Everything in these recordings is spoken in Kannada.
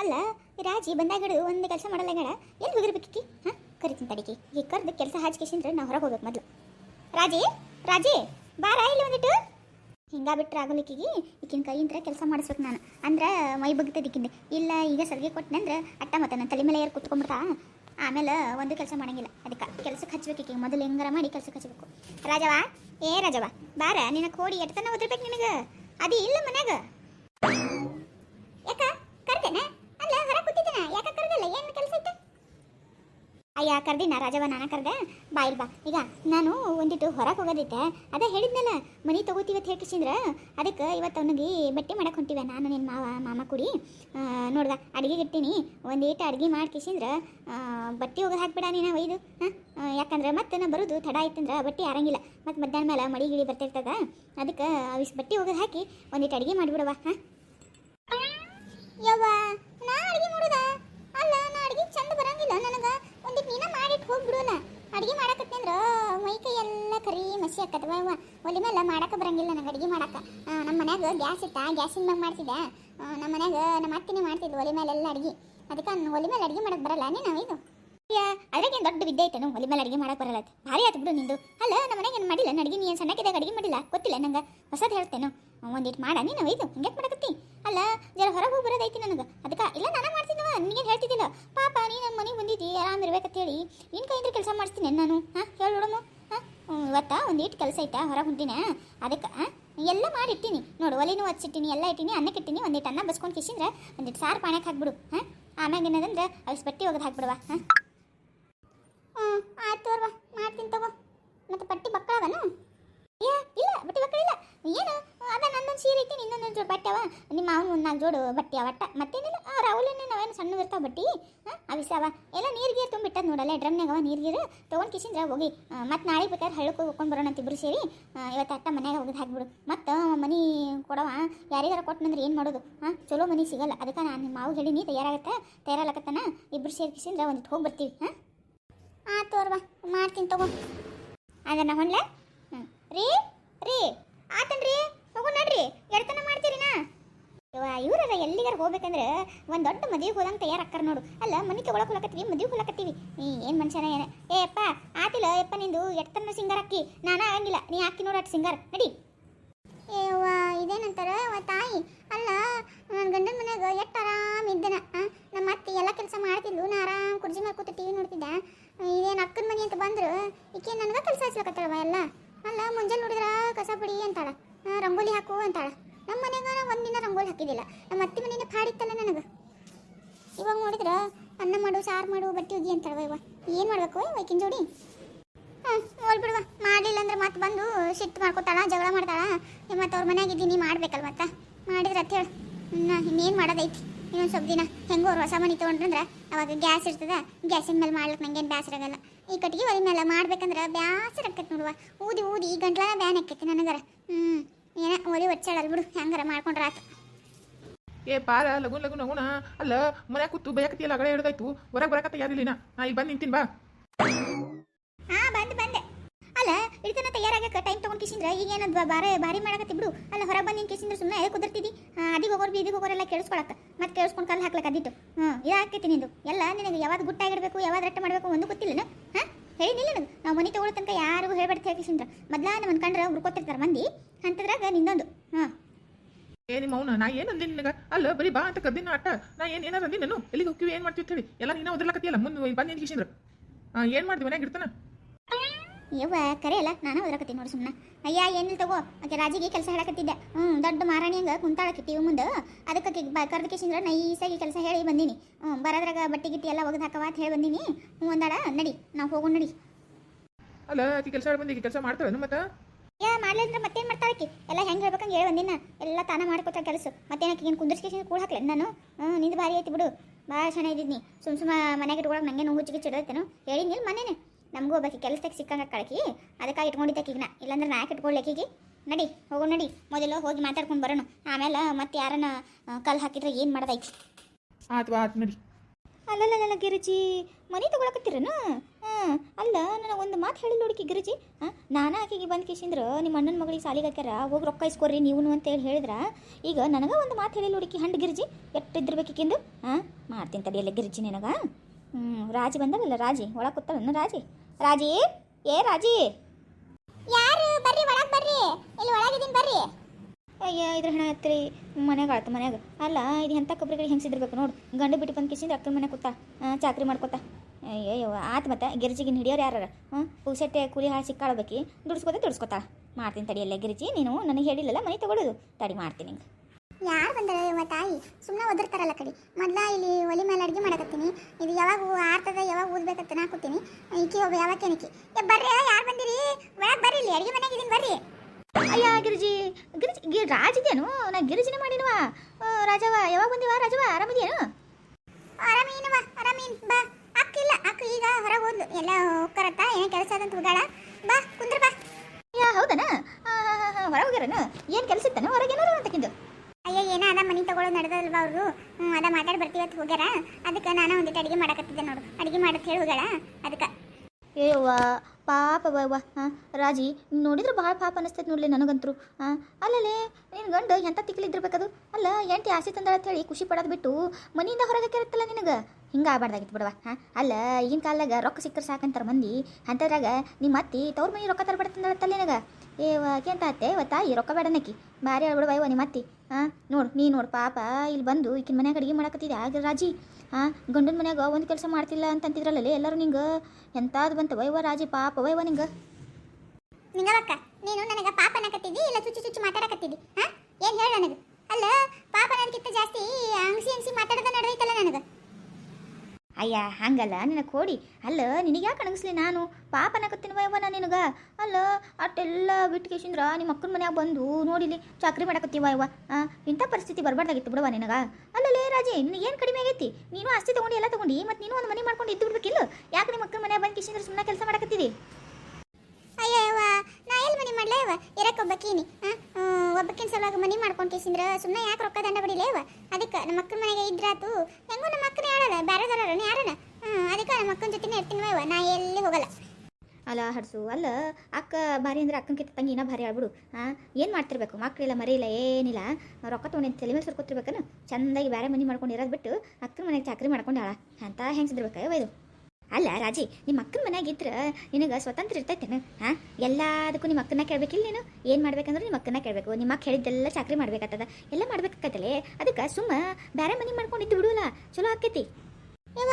ಅಲ್ಲ ರಾಜಿ ಬಂದಾಗ ಹಿಡಿದು ಒಂದು ಕೆಲಸ ಮಾಡಲ್ಲ ಗಡ ಎಲ್ಲಿ ಹೋಗಿರ್ಬೇಕಿಕ್ಕಿ? ಹಾಂ? ಕರಿತೀನಿ ತಡಿಕಿ. ಈಗ ಕರೆದು ಕೆಲಸ ಹಾಚ್ಕೇಸಿಂದ್ರೆ ನಾವು ಹೊರಗೆ ಹೋಗ್ಬೇಕು ಮೊದಲು. ರಾಜಿ ರಾಜಿ, ಬಾರ ಇಲ್ಲಿ ಒಂದಿಟ್ಟು. ಹಿಂಗ ಬಿಟ್ರೆ ಆಗೋಲಿಕ್ಕಿಗೆ ಈಕಿನ ಕೈಯಿಂದ ಕೆಲಸ ಮಾಡಿಸ್ಬೇಕು ನಾನು. ಅಂದ್ರೆ ಮೈ ಬಗ್ತದಿಕ್ಕಿಂದ ಇಲ್ಲ, ಈಗ ಸರಿಗೆ ಕೊಟ್ಟನಂದ್ರೆ ಅಟ್ಟ ಮತ್ತೆ ನನ್ನ ತಲೆ ಮೇಲೆ ಏರ್ ಆಮೇಲೆ ಒಂದು ಕೆಲಸ ಮಾಡಂಗಿಲ್ಲ. ಅದಕ್ಕೆ ಕೆಲಸಕ್ಕೆ ಹಚ್ಬೇಕು ಮೊದಲು ಹೆಂಗಾರ ಮಾಡಿ ಕೆಲಸಕ್ಕೆ ಹಚ್ಬೇಕು. ರಾಜವ ಏ ರಾಜವ ಬಾರ, ನಿನ್ನ ಕೋಡಿ ಎಡ್ತನ ಓದಿರ್ಬೇಕು ನಿನಗೆ? ಅದು ಇಲ್ಲ ಮನ್ಯಾಗ ಯಾಕ ಕರ್ದೇನ ಅಲ್ಲ ಹೊರ ಕೂತಿದ್ದೇನ ಯಾಕ ಕರ್ದಲ್ಲ ಏನು ಕೆಲಸ ಐತೆ ಅಯ್ಯ ನಾ ರಾಜವ ನಾನ ಕರ್ದೆ? ಬಾ ಬಾ. ಈಗ ನಾನು ಒಂದಿಟ್ಟು ಹೊರಗೆ ಹೋಗೋದಿತ್ತೆ. ಅದ ಹೇಳಿದ್ನಲ್ಲ, ಮನಿ ತಗೋತೀವತ್ತು ಹೇಳ್ಕಿಸಿಂದ್ರ ಅದಕ್ಕೆ ಇವತ್ತು ಅವನಿಗೆ ಬಟ್ಟೆ ಮಾಡಕ್ಕೆ ಹೊಂಟಿವೆ ನಾನು ನಿನ್ನ ಮಾವ, ಮಾಮ ಕುಡಿ. ನೋಡ್ದ ಅಡುಗೆಗೆ ಇರ್ತೀನಿ. ಒಂದೀಟ ಅಡುಗೆ ಮಾಡ್ಕಿಸಿಂದ್ರ ಬಟ್ಟೆ ಹೋಗಿ ಹಾಕ್ಬೇಡ ನೀನು ಒಯ್ದು. ಹಾಂ? ಯಾಕಂದ್ರೆ ಮತ್ತೆ ನಾ ಬರೋದು ತಡ ಆಯ್ತಂದ್ರೆ ಬಟ್ಟೆ ಆರಂಗಿಲ್ಲ. ಮತ್ತು ಮಧ್ಯಾಹ್ನ ಮೇಲೆ ಮಡಿ ಗಿಡಿ ಬರ್ತಿರ್ತದ ಅದಕ್ಕೆ ಅವಿಸ್ ಬಟ್ಟೆ ಹೋಗೋದು ಹಾಕಿ ಒಂದಿಟ್ಟು ಅಡುಗೆ ಮಾಡಿಬಿಡವ ಹಾಂ? ಯವ್ವ ಹೋಗ್ಬಿಡೋಣ ಅಡುಗೆ ಮಾಡಕತ್ತೆ ಅಂದ್ರ ಮೈ ಕೈ ಎಲ್ಲ ಕರಿ ಮಸಿ ಆಕತ್ವ ಒಲೆ ಮೇಲೆ ಮಾಡಕ್ಕೆ ಬರಂಗಿಲ್ಲ ನನಗೆ ಅಡುಗೆ ಮಾಡಕ್ಕೆ ನಮ್ಮ ಮನ್ಯಾಗ ಗ್ಯಾಸ್ ಇಟ್ಟ ಗ್ಯಾಸಿನ ಮ್ಯಾಗ ಮಾಡ್ತಿದ್ದೆ ನಮ್ಮ ಮನ್ಯಾಗ ನಮ್ಮ ಅತ್ತಿನೇ ಮಾಡ್ತಿದ್ವಿ ಒಲಿ ಮೇಲೆಲ್ಲ ಅಡುಗೆ. ಅದಕ್ಕೆ ಒಲಿ ಮೇಲೆ ಅಡುಗೆ ಮಾಡಕ್ಕೆ ಬರಲ್ಲ ನೀನು ಇದು? ಅದಕ್ಕೆ ದೊಡ್ಡ ವಿದ್ಯೆ ಐತೇನು? ಒಲಿ ಮೇಲೆ ಅಡುಗೆ ಮಾಡಕ್ಕೆ ಬರಲ್ಲ ಭಾರಿ ಆಯ್ತು ಬಿಡು ನಿಂದು. ಅಲ್ಲ, ನಮ್ಮ ಮನೆಗೆ ಏನು ಮಾಡಿಲ್ಲ? ಅಡುಗೆ ನೀ ಏನು ಸಣ್ಣಕ್ಕಿದಾಗ ಅಡುಗೆ ಮಾಡಿಲ್ಲ? ಗೊತ್ತಿಲ್ಲ ನಂಗೆ. ಹೊಸದು ಹೇಳ್ತೇನೆ. ಒಂದಿಟ್ಟು ಮಾಡ ನೀನು ಇದು. ಹಿಂಗೆ ಮಾಡಕತ್ತಿ? ಅಲ್ಲ, ಜರ ಹೊರಗೆ ಹೋಗಿ ಬರೋದೈತಿ ನನಗೆ. ಅದಕ್ಕೆ, ಇಲ್ಲ, ನಾನು ಮಾಡ್ತಿದ್ದವ ನೀನು ಹೇಳ್ತಿದ್ದಿಲ್ಲ. ಪಾಪ ನೀ ನನ್ನ ಮನೆಗೆ ಬಂದಿದ್ದಿ, ಆರಾಮ್ ಇರ್ಬೇಕಂತ ಹೇಳಿ ನಿನ್ನ ಕೈಯಿಂದ ಕೆಲಸ ಮಾಡಿಸ್ತೀನಿ ನಾನು. ಹಾಂ ಹೇಳಿ ನೋಡಮ್ಮ. ಹಾಂ ಇವತ್ತ ಒಂದೀಟು ಕೆಲಸ ಐತಾ? ಹೊರಗೆ ಹೊಂಟಿನ? ಅದಕ್ಕೆ ಎಲ್ಲ ಮಾಡಿಟ್ಟಿನಿ. ನೋಡು, ಒಲಿನೂ ಹಚ್ಚಿಟ್ಟಿನಿ, ಎಲ್ಲ ಇಟ್ಟಿನಿ, ಅನ್ನಕ್ಕೆ ಇಟ್ಟಿನಿ ಒಂದಿಟ್ಟು ಅನ್ನ ಬಸ್ಕೊಂಡು ಕಿಸಿಂದ್ರೆ ಒಂದಿಟ್ಟು ಸಾರು ಪಾಣ್ಯಕ್ಕೆ ಹಾಕ್ಬಿಡು. ಹಾಂ, ಆಮ್ಯಾಗ ಏನದಂದ್ರೆ ಅವ್ಸ್ ಬಟ್ಟೆ ಒಗೆದು ಹಾಕ್ಬಿಡುವ ಹಾಂ. ಹ್ಞೂ ಆಯ್ತು ತೋರ್ವ ಮಾಡ್ತೀನಿ ತಗೋ. ಮತ್ತು ಪಟ್ಟಿ ಬಕ್ಕಳವನು ಏ ಇಲ್ಲ ಬಟ್ಟೆ ಬಕ್ಕಳ ಇಲ್ಲ ಏನು ಅದ ಇನ್ನೊಂದೊಂದು ಜೋಡು ಬಟ್ಟೆ ಅವ? ನಿಮ್ಮ ಅವನು ಒಂದು ನಾಲ್ಕು ಜೋಡು ಬಟ್ಟೆ ಅವಟ್ಟ ಮತ್ತೇನಿಲ್ಲ? ಆ ರಾಹುಲನೇ ನಾವೇನು ಸಣ್ಣ ಇರ್ತಾವ ಬಟ್ಟಿ? ಹಾಂ ಅವಿಸವ ಎಲ್ಲ ನೀರಿಗೆ ತುಂಬಿಟ್ಟದ ನೋಡಲ್ಲ ಡ್ರಮ್ನಾಗ ಅವ ನೀರ್ಗೀರು ತೊಗೊಂಡು ಕಿಸಿಂದ್ರೆ ಹೋಗಿ. ಮತ್ತೆ ನಾಳೆ ಬೇಕಾದ್ರೆ ಹಳ್ಳಕ್ಕೆ ಹೋಗ್ಕೊಂಡು ಬರೋಣ ಅಂತ ಇಬ್ರು ಸೇರಿ. ಇವತ್ತು ಅಟ್ಟ ಮನೆಯಾಗ ಹೋಗಿದ್ದು ಹಾಕ್ಬಿಡು. ಮತ್ತು ಮನೆ ಕೊಡವ. ಯಾರಿಗಾರ ಕೊಟ್ಟನಂದ್ರೆ ಏನು ಮಾಡೋದು? ಹಾಂ ಚಲೋ ಮನೆ ಸಿಗಲ್ಲ. ಅದಕ್ಕೆ ನಾನು ನಿಮ್ಮ ಮಾವು ಹೇಳಿ ನೀ ತಯಾರಾಗತ್ತೆ ತಯಾರಾಗತ್ತನ ಇಬ್ರು ಸೇರಿ ಕಿಸಿಂದ್ರೆ ಒಂದಿಟ್ಟು ಹೋಗಿ ಬರ್ತೀವಿ. ಹಾಂ ಆ ತೋರ್ವ, ಮಾಡ್ತೀನಿ ತಗೋ. ಅದನ್ನ ಹೊಣ್ಲೆ ಹ್ಞೂ ರೀ ರೀ. ಆತನ್ರಿ. ಹೋಗು ನಡ್ರಿ. ಎಡತನ ಮಾಡ್ತೀರಿನಾ? ಇವ್ರರ ಎಲ್ಲಿಗಾರ ಹೋಗ್ಬೇಕಂದ್ರೆ ಒಂದು ದೊಡ್ಡ ಮದುವೆ ಹೋದಂಗೆ ತಯಾರಾಕ್ಕಾರ ನೋಡು. ಅಲ್ಲ ಮನೆಗೆ ಒಳಗೆ ಹೋಲಕತ್ತೀವಿ ಮದುವೆ ಹೋಲಕತ್ತೀವಿ ನೀ ಏನು ಮನುಷ್ಯನ ಏನ? ಏ, ಅಪ್ಪ ಆತಿಲ್ಲ ಯಪ್ಪ ನಿಂದು ಎಡ್ತನ ಸಿಂಗಾರ ಹಾಕಿ ನಾನು ಆಗಂಗಿಲ್ಲ. ನೀ ಹಾಕಿ ನೋಡಟ್ ಸಿಂಗಾರ. ನಡಿ. ಏವ್ವ ಇದೇನಂತಾರ? ಅವ ತಾಯಿ. ಅಲ್ಲ ನನ್ನ ಗಂಡನ ಮನ್ಯಾಗ ಎಷ್ಟು ಆರಾಮ ಇದ್ದನ? ನಮ್ಮ ಅತ್ತಿ ಎಲ್ಲ ಕೆಲಸ ಮಾಡ್ತಿದ್ಲು. ನಾ ಆರಾಮ್ ಕುರ್ಜಿ ಮೇಲೆ ಕೂತು ಟಿವಿ ನೋಡ್ತಿದ್ದೆ. ಇದೇನು ಅಕ್ಕನ ಮನೆ ಅಂತ ಬಂದ್ರು? ಈಕೆ ನನಗೆ ಕೆಲಸ ಹಚ್ಲಕತ್ತಳವ ಎಲ್ಲ? ಅಲ್ಲ, ಮುಂಜಾನೆ ನೋಡಿದ್ರ ಕಸ ಬಿಡಿ ಅಂತಾಳ. ರಂಗೋಲಿ ಹಾಕು ಅಂತಾಳ. ನಮ್ಮ ಮನ್ಯಾಗ ಒಂದಿನ ರಂಗೋಲಿ ಹಾಕಿದ್ದಿಲ್ಲ. ನಮ್ಮ ಅತ್ತೆ ಮನೇನೆ ಫಾಡಿತ್ತಲ್ಲ ನನಗೆ. ಇವಾಗ ನೋಡಿದ್ರೆ, ಅನ್ನ ಮಾಡು, ಸಾರು ಮಾಡು, ಬಟ್ಟೆ ಒಗಿ ಅಂತಾಳವ ಇವ. ಏನು ಮಾಡ್ಬೇಕು ವೈಕಿನ ಜೋಡಿ? ಹಾಂ, ಹೋಲ್ ಬಿಡುವ. ಮಾಡಲಿಲ್ಲ ಅಂದ್ರೆ ಮತ್ತೆ ಬಂದು ಸಿಟ್ಟು ಮಾಡ್ಕೊತಾಳ, ಜಗಳ ಮಾಡ್ತಾಳ. ಮತ್ತೆ ಅವ್ರ ಮನೆಯಾಗಿದ್ದೀನಿ ಮಾಡ್ಬೇಕಲ್ಲ ಮತ್ತೆ? ಮಾಡಿದ್ರೆ ಅಂತ ಹೇಳು. ಇನ್ನು ಇನ್ನೇನು ಮಾಡೋದೈತಿ? ಇನ್ನೊಂದು ಸ್ವಲ್ಪ ದಿನ ಹೆಂಗೋ ಅವ್ರು ಹೊಸ ಮನೆ ತೊಗೊಂಡ್ರಂದ್ರೆ ಅವಾಗ ಗ್ಯಾಸ್ ಇರ್ತದ ಗ್ಯಾಸಿನ ಮೇಲೆ ಮಾಡ್ಲಿಕ್ಕೆ ನಂಗೇನು ಬೇಸರ ಆಗಲ್ಲ. ಈ ಕಟ್ಟಿಗೆ ಒಲೆ ಮೇಲೆ ಮಾಡ್ಬೇಕಂದ್ರೆ ಬೇಸರ ಆಕೈತಿ ನೋಡುವ. ಊದಿ ಊದಿ ಈ ಗಂಟ್ಲ ಬ್ಯಾನ್ ಆಕೈತಿ ನನಗರ. ಹ್ಞೂ ಏನ ಒಲಿ ಒಚ್ಚಾಡಲ್ಲ ಬಿಡು ಹೆಂಗಾರ ಮಾಡ್ಕೊಂಡ್ರೆ ಆತು. ಏ ಪಾರ ಲಗುನ್ ಲಗುನ್ ಲಗುನ. ಅಲ್ಲ ಮನೆ ಕೂತು ಬಯಕತ್ತಿಯಲ್ಲ ಅಗಡೆ ಹಿಡ್ದಾಯ್ತು. ಹೊರಗೆ ಬರಕತ್ತ ಯಾರಿಲ್ಲ ನಾ ಇಲ್ಲಿ ಬಂದು ನಿಂತೀನಿ ಬಾ. ಹಾ ಬಂದು ಬಂದೆ. ಅಲ್ಲ ಇಡ್ತಾನ ತಯಾರಾಗಕ್ಕೆ ಟೈಮ್ ತೊಗೊಂಡು ಕಿಸಿಂದ್ರೆ ಈಗ ಏನದು ಬಾರಿ ಭಾರಿ ಮಾಡಕತ್ತಿ ಬಿಡು. ಅಲ್ಲ, ಹೊರಗೆ ಬಂದು ನೀನು ಕಿಸಿಂದ್ರೆ ಸುಮ್ಮನೆ ಕುದಿರ್ತಿದ್ದಿ ಅದಿಗೆ ಹೋಗೋರು, ಬೀದಿಗೆ ಹೋಗೋರೆಲ್ಲ ಕೇಳಿಸ್ಕೊಳಕ್ಕೆ ಮತ್ತೆ ಕೇಳಿಸ್ಕೊಂಡು ಕಲ್ಲು ಹಾಕ್ಲಕ್ಕ ಅದಿತ್ತು ಹ್ಞೂ ಇದಾಕೈತಿ ನಿಂದು. ಎಲ್ಲ ನಿನಗೆ ಯಾವಾಗ ಗುಟ್ಟಾಗಿರ್ಬೇಕು ಯಾವಾಗ ರಟ್ಟ ಮಾಡಬೇಕು ಒಂದು ಗೊತ್ತಿಲ್ಲ ಹಾಂ? ಹೇಳಿನಿಲ್ಲ ನನಗೆ ನಾವು ಮನೆ ತೊಗೊಳ್ಳೋ ತನಕ ಯಾರಿಗೂ ಹೇಳ್ಬಾರ್ದು ಕಿಸಿಂದ್ರ ಮೊದ್ಲ ನಮ್ಮ ಕಂಡ್ರೆ ಹುಡ್ಕೋತಿರ್ತಾರೆ ಮಂದಿ. ಅಂತದ್ರಾಗ ನಿಂದೊಂದು ಹಾಂ ಏ ಅವ್ನ, ನಾ ಏನು ನಿನಗ? ಅಲ್ಲ, ಬರೀ ಬಾ ಅಂತ ಕದ್ದಿನ ಆಟ. ನಾ ಏನು ಏನಾರ ಅಂದಿ ನಾನು? ಎಲ್ಲಿಗೆ ಹೋಗ್ತೀವಿ, ಏನು ಮಾಡ್ತೀವಿ ಹೇಳಿ. ಎಲ್ಲ ನೀನು ಓದ್ಲಕತ್ತಿಯಲ್ಲ ಮುಂದೆ ಬಂದು ನಿನ್ ಕಿಶಿಂದ್ರ ಏನು ಮಾಡ್ತೀವಿ ಮನ್ಯಾಗ ಇರ್ತಾನ ಯವ್ವ ಕರೆ ಅಲ್ಲ ನಾನು ಓದ್ರಕತ್ತೀನಿ ನೋಡಿ ಸುಮ್ಮನೆ ಅಯ್ಯ ಏನಿಲ್ಲ ತಗೋ ಆಕೆ ರಾಜಿಗೆ ಕೆಲಸ ಹೇಳಕತ್ತಿದ್ದೆ. ಹ್ಞೂ ದೊಡ್ಡ ಮಾರಾಣಿ ಹಂಗೆ ಕುಂತಾಳಕ್ಕೆ ಟಿವಿ ಮುಂದೆ. ಅದಕ್ಕೆ ಬ ಕರ್ದ ಕೇಸಿಂದ್ರೆ ನೈಸಾಗಿ ಕೆಲಸ ಹೇಳಿ ಬಂದೀನಿ. ಹ್ಞೂ ಬರೋದ್ರಾಗ ಬಟ್ಟೆ ಗಿಟ್ಟಿ ಎಲ್ಲ ಒಗದು ಹಾಕವ ಅಂತ ಹೇಳಿ ಬಂದೀನಿ. ಹ್ಞೂ ಅಂದಾಳ ನಡಿ ನಾವು ಹೋಗೋಣ ನಡಿ. ಅಲ್ಲ ಆಕೆ ಕೆಲಸ ಬಂದು ಬಂದಿ ಕೆಲಸ ಮಾಡ್ತಾಳೆ ಮತ್ತೆ? ಯಾ ಮಾಡ್ಲಿಂದ್ರೆ ಮತ್ತೇನು ಮಾಡ್ತಾಳೆ ಆಕಿ? ಎಲ್ಲ ಹೆಂಗೆ ಹೇಳ್ಬೇಕಂಗೆ ಹೇಳಿ ಬಂದಿನ. ಎಲ್ಲ ತಾನ ಮಾಡ್ಕೊತ ಕೆಲಸ. ಮತ್ತೇನು ಆಕೆ ಏನು ಕುಂದರ್ಸ್ಕೇಸಿಂದ ಕೂಡ ಹಾಕ್ಲೆ ನಾನು? ಹ್ಞೂ ನಿಂದು ಭಾರಿ ಐತಿ ಬಿಡು. ಭಾಳ ಚೆನ್ನಾಗಿದ್ದೀನಿ ಸುಮ್ ಸುಮ್ಮ ಮನೆಗೆ ಇಟ್ಕೊಳಕ್ಕೆ ನಂಗೆ ಹುಚ್ಚಿಗೆ ಹೇಳಿ ನಿಮ್ಮ ಮನೇನೆ ನಮಗೂ ಒಬ್ಬಾಕಿ ಕೆಲಸಕ್ಕೆ ಸಿಕ್ಕಂಗೆ ಕಳಕಿ ಅದಕ್ಕಾಗಿ ಇಟ್ಕೊಂಡಿದ್ದಕ್ಕೆ ಈಗ ಇಲ್ಲಾಂದ್ರೆ ನಾ ಯಾಕೆ ಇಟ್ಕೊಳ್ಳಿ ನಡಿ ಹೋಗು ನಡಿ. ಮೊದಲು ಹೋಗಿ ಮಾತಾಡ್ಕೊಂಡು ಬರೋಣ. ಆಮೇಲೆ ಮತ್ತೆ ಯಾರನ್ನ ಕಲ್ಲು ಹಾಕಿದ್ರೆ ಏನು ಮಾಡೋದೈತಿ ಆತು ಆತು ನಡಿ. ಅಲ್ಲಲ್ಲ ಗಿರಿಜಿ. ಮನೆ ತಗೊಳಕತ್ತೀರನು? ಹಾಂ ಅಲ್ಲ ನನಗೆ ಒಂದು ಮಾತು ಹೇಳಿ ಹುಡುಕಿ ಗಿರಿಜಿ. ಹಾಂ ನಾನು ಆಕೆಗೆ ಬಂದು ಕಿಶಿಂದ್ರ ನಿಮ್ಮ ಅಣ್ಣನ ಮಗಳಿಗೆ ಸಾಲಿಗೆ ಹಾಕ್ಯಾರ ಹೋಗಿ ರೊಕ್ಕ ಇಸ್ಕೊರಿ ನೀವು ಅಂತೇಳಿ ಹೇಳಿದ್ರ. ಈಗ ನನಗೆ ಒಂದು ಮಾತು ಹೇಳಿ ಹುಡುಕಿ ಹಂಡ್ ಗಿರಿಜಿ. ಎಷ್ಟಿದ್ರಬೇಕಿಂದು ಹಾಂ ಮಾಡ್ತೀನಿ ತಡಿಯಲ್ಲ ಗಿರಿಜಿ ನಿನಗೆ. ಹ್ಞೂ ರಾಜಿ ಬಂದಲ್ಲ ರಾಜಿ. ಒಳಗೆ ಕೂತಾಳನ್ನ ರಾಜಿ. ರಾಜಿ ಏ ರಾಜಿ. ಯಾರು? ಬರ್ರಿ ಒಳಗೆ ಬರ್ರಿ. ಇಲ್ಲಿ ಒಳಗಿದ್ದೀನಿ ಬರ್ರಿ. ಅಯ್ಯ ಇದ್ರ ಹಣ ಹತ್ತಿರಿ ಮನೆಗೆ ಆಯ್ತು ಮನ್ಯಾಗ. ಅಲ್ಲ ಇದು ಎಂಥ ಕೊಬ್ಬರಿಗಳಿಗೆ ಹೆಂಗ್ಸಿದಿರ್ಬೇಕು ನೋಡು. ಗಂಡು ಬಿಟ್ಟು ಬಂದು ಕಿಸಿಂದ ಅಕ್ಕನ ಮನೆ ಕೂತಾ ಚಾಕ್ರಿ ಮಾಡ್ಕೊತಾ. ಅಯ್ಯೋ ಆತು ಮತ್ತೆ. ಗಿರ್ಜಿಗಿನ ಹಿಡಿಯೋರು ಯಾರು ಹಾಂ ಪೂಸಟ್ಟೆ ಕೂಲಿ ಹಾಳು ಸಿಕ್ಕಾಳ್ಬೇಕಿ ದುಡ್ಸ್ಕೊತ ದುಡ್ಸ್ಕೊತಾ ಮಾಡ್ತೀನಿ ತಡಿಯಲ್ಲ ಗಿರ್ಜಿ. ನೀನು ನನಗೆ ಹೇಳಿಲ್ಲಲ್ಲ ಮನೆ ತಗೊಳ್ಳೋದು ತಡಿ ಮಾಡ್ತೀನಿ ನಿಂಗೆ. ಯಾರು ಬಂದರೆ ಇವ ತಾಯಿ? ಸುಮ್ಮನೆ ಒದರ್ತಾರಲ್ಲ ಕಡಿ. ಮೊದ್ಲ ಇಲ್ಲಿ ಒಲಿ ಮೇಲೆ ಅಡುಗೆ ಮಾಡಕತ್ತೀನಿ. ಇದು ಯಾವಾಗ ಆರ್ತದ ಯಾವಾಗ ಊದ್ಬೇಕಂತ ನಾಕೂತೀನಿ ಈಕಿ ಒಬ್ಬ ಯಾವಾಗ ಕೆನಕಿ ಏ ಬರ್ರಿ ಯಾರು ಬಂದಿರಿ? ಒಳಗೆ ಬರ್ರಿ ಇಲ್ಲಿ ಅಡುಗೆ ಮನೆಗೆ ಇದೀನಿ ಬರ್ರಿ. ಅಯ್ಯ ಗಿರಿಜಿ ಗಿರಿಜಿ ಗಿ ರಾಜಿದೇನು ನಾ ಗಿರಿಜಿನೇ ಮಾಡಿನವ ರಾಜವ ಯಾವಾಗ ಬಂದಿವ? ರಾಜವ ಆರಾಮಿದೆಯೇನು ಆರಾಮೀನವ ಆರಾಮೀನ್ ಬಾ ಅಕ್ಕಿಲ್ಲ ಅಕ್ಕ ಈಗ ಹೊರಗೆ ಹೋದ್ಲು. ಎಲ್ಲ ಹೋಗ್ತಾರತ್ತ ಏನು ಕೆಲಸ ಅದಂತ ಹೋಗಾಳ ಬಾ ಕುಂದ್ರ ಬಾ. ಯಾ ಹೌದನ? ಹೊರ ಹೋಗ್ಯಾರನ? ಏನು ಕೆಲಸ ಇತ್ತಾನ? ಹೊರಗೆ ಏನಾರ ಅಂತಕ್ಕಿಂದು ಅಯ್ಯ, ಏನೋ ಅದ ಮನೆ ತಗೊಳ್ಳೋದು ನಡೆದಲ್ವಾ ಅವರು? ಹ್ಞೂ ಅದ ಮಾತಾಡಿ ಬರ್ತೀವಿ ಅಂತ ಹೋಗ್ಯಾರ? ಅದಕ್ಕೆ ನಾನು ಒಂದಿಟ್ಟು ಅಡುಗೆ ಮಾಡಕತ್ತಿದ್ದೆ ನೋಡು. ಅಡುಗೆ ಮಾಡತ್ ಹೇಳಿ ಹೋಗ್ಯಾಳ ಅದಕ್ಕೆ. ಏವ್ವ, ಪಾಪ ಬವ್ವ ಹಾಂ, ರಾಜಿ ನೋಡಿದ್ರೆ ಭಾಳ ಪಾಪ ಅನಿಸ್ತೈತೆ ನೋಡ್ಲಿ ನನಗಂತರು. ಹಾಂ, ಅಲ್ಲಲೇ ನಿನ್ನ ಗಂಡು ಎಂಥ ತಿಕ್ಕಲಿದ್ದಿರ್ಬೇಕದು ಅಲ್ಲ, ಎಂಟಿ ಆಸೆ ಅಂತ ಹೇಳಿ ಖುಷಿ ಪಡೋದು ಬಿಟ್ಟು ಮನೆಯಿಂದ ಹೊರಗೆ ಹಾಕಿರುತ್ತಲ್ಲ ನಿನಗೆ? ಹಿಂಗೆ ಆಗ್ಬಾರ್ದಾಗಿತ್ತು ಬಿಡವ ಹಾಂ. ಅಲ್ಲ, ಈಗಿನ ಕಾಲದಾಗ ರೊಕ್ಕ ಸಿಕ್ಕರೆ ಸಾಕಂತಾರೆ ಮಂದಿ. ಅಂಥದ್ರಾಗ ನಿಮ್ಮ ಅತ್ತಿ ತವ್ರ ಮನೆ ರೊಕ್ಕ ತರಬೇಡ ತಂದಾಳತ್ತಲ್ಲ ನಿನಗೆ? ಏವ ಅಂತ ಅತ್ತೆ ತಾಯಿ ರೊಕ್ಕ ಬೇಡನಕ್ಕಿ ಭಾರಿ ಹೇಳ್ಬಿಡು ಇವ ನಿಮ್ಮ ಅತ್ತಿ ಹಾಂ ನೋಡು ನೀ ನೋಡು, ಪಾಪ, ಇಲ್ಲಿ ಬಂದು ಈಕಿನ ಮನ್ಯಾಗ ಅಡುಗೆ ಮಾಡಕತ್ತಿದ್ದೆ ಆಗ ರಾಜಿ ಹಾಂ ಗಂಡನ ಮನ್ಯಾಗ ಒಂದು ಕೆಲಸ ಮಾಡ್ತಿಲ್ಲ ಅಂತಂತಿದ್ರಲ್ಲೇ ಎಲ್ಲರೂ ನಿಂಗೆ? ಎಂತಾದ್ ಬಂತ ವೈವ ರಾಜಿ, ಪಾಪ ವೈವ ನಿಂಗೆ? ನಿಂಗವಕ್ಕ, ನೀನು ನನಗೆ ಪಾಪ ಅನ್ನಕತ್ತಿದ್ದಿ, ಇಲ್ಲ ಚುಚ್ಚು ಚುಚ್ಚು ಮಾತಾಡಕತ್ತಿದ್ದಿ? ಹಾಂ ಏನು ಹೇಳ ನನಗೆ? ಅಲ್ಲ, ಪಾಪ ನನಗಿಂತ ಜಾಸ್ತಿ ಅಂಗ್ಸಿ ಅಂಗ್ಸಿ ಮಾತಾಡೋದ ನಡೆದೈತಲ್ಲ ನನಗೆ. ಅಯ್ಯ, ಹಂಗಲ್ಲ. ನಿನಗೆ ಕೊಡಿ. ಅಲ್ಲ, ನಿನಗೆ ಯಾಕೆ ಅಣಗಿಸ್ಲಿ ನಾನು? ಪಾಪ ಅನ್ನಕತ್ತೀನಿ ವೈವ ನಾನು ನಿನಗೆ? ಅಲ್ಲ, ಅಟ್ಟೆಲ್ಲ ಬಿಟ್ಟು ಕೇಶಿಂದ್ರ ನಿಮ್ಮ ಅಕ್ಕನ ಮನ್ಯಾಗ ಬಂದು ನೋಡಿಲಿ ಚಾಕ್ರಿ ಮಾಡಕತ್ತಿ ಯವ್ವ ಹಾಂ ಇಂಥ ಪರಿಸ್ಥಿತಿ ಬರಬಾರ್ದಾಗಿತ್ತು ಬಿಡವ ನಿನಗ. ಅಲ್ಲಲೇ ರಾಜಿ, ನಿನಗೆ ಏನು ಕಡಿಮೆ ಆಗೈತಿ? ನೀನು ಆಸ್ತಿ ತೊಗೊಂಡು, ಎಲ್ಲ ತೊಗೊಂಡು, ಮತ್ತು ನೀನು ಒಂದು ಮನೆ ಮಾಡ್ಕೊಂಡು ಇದ್ದು ಬಿಡ್ಬೇಕಿಲ್ಲ? ಯಾಕೆ ನಿಮ್ಮ ಅಕ್ಕನ ಮನ್ಯಾಗ ಬಂದು ಕೇಶಿಂದ್ರ ಸುಮ್ಮನೆ ಕೆಲಸ ಮಾಡಕತ್ತಿದಿ ಅಯ್ಯವ್ವ ನಾ ಎಲ್ಲಿ ಮನೆ ಮಾಡ್ಲೇ ಇವ ಹಾಂ ಒಬ್ಬಕೀನಿ ಒಬ್ಬಕಿನ ಸಲುವಾಗಿ ಮನಿ ಮಾಡ್ಕೊಂಡು ಕೇಸಿಂದ್ರ. ಸುಮ್ಮನೆ ಯಾಕೆ ರೊಕ್ಕ ದಂಡ ಬಡಿಲೇವ ಅದಕ್ಕೆ ನಮ್ಮ ಅಕ್ಕನ ಮನೆಗೆ ಇದ್ರಾತು. ಹೆಂಗೂ ನಮ್ಮ ಅಕ್ಕನ ಹೇಳಲ್ಲ ಬೇರೆದಾರ ಯಾರನ? ಅದಕ್ಕೆ ನಮ್ಮ ಅಕ್ಕನ ಜೊತೆನೇ ಇರ್ತೀನಿ ಇವ ನಾ ಎಲ್ಲಿ ಹೋಗಲ್ಲ. ಅಲ್ಲ ಹಡ್ಸು, ಅಲ್ಲ ಅಕ್ಕ ಭಾರಿ ಅಂದ್ರೆ ಅಕ್ಕನ ಕಿತ್ತ ತಂಗಿ ಇನ್ನೂ ಭಾರಿ ಆಗ್ಬಿಡು. ಹಾಂ ಏನು ಮಾಡ್ತಿರ್ಬೇಕು? ಮಕ್ಕಳಿಲ್ಲ ಮರಿಯಿಲ್ಲ, ಏನಿಲ್ಲ. ರೊಕ್ಕ ತೊಗೊಂಡು ತಲೆ ಮೇಲೆ ಸರ್ಕೊತಿರ್ಬೇಕನ? ಚೆಂದಾಗಿ ಬೇರೆ ಮನೆ ಮಾಡ್ಕೊಂಡು ಇರೋದು ಬಿಟ್ಟು ಅಕ್ಕನ ಮನೆಗೆ ಚಾಕ್ರಿ ಮಾಡ್ಕೊಂಡು ಆಳ. ಅಂತ ಹೆಂಗ್ಸಿದ್ರಬೇಕ ಇದು ಅಲ್ಲ ರಾಜಿ ನಿಮ್ಮ ಅಕ್ಕನ ಮನ್ಯಾಗ ಇದ್ರೆ ನಿನಗೆ ಸ್ವತಂತ್ರ ಇರ್ತೈತೇನು? ಹಾಂ? ಎಲ್ಲದಕ್ಕೂ ನಿಮ್ಮ ಅಕ್ಕನ ಕೇಳಬೇಕಿಲ್ಲ ನೀನು? ಏನು ಮಾಡ್ಬೇಕಂದ್ರೆ ನಿಮ್ಮ ಅಕ್ಕನ ಕೇಳಬೇಕು. ನಿಮ್ಮ ಅಕ್ಕ ಹೇಳಿದ್ದೆಲ್ಲ ಚಾಕ್ರಿ ಮಾಡ್ಬೇಕಾಗ್ತದ. ಎಲ್ಲ ಮಾಡ್ಬೇಕಾಗತ್ತಲೆ ಅದಕ್ಕೆ ಸುಮ್ಮ ಬೇರೆ ಮನೆ ಮಾಡ್ಕೊಂಡು ಇದ್ದು ಬಿಡುವಲ್ಲ. ಚಲೋ ಆಕೈತಿ. ಇವ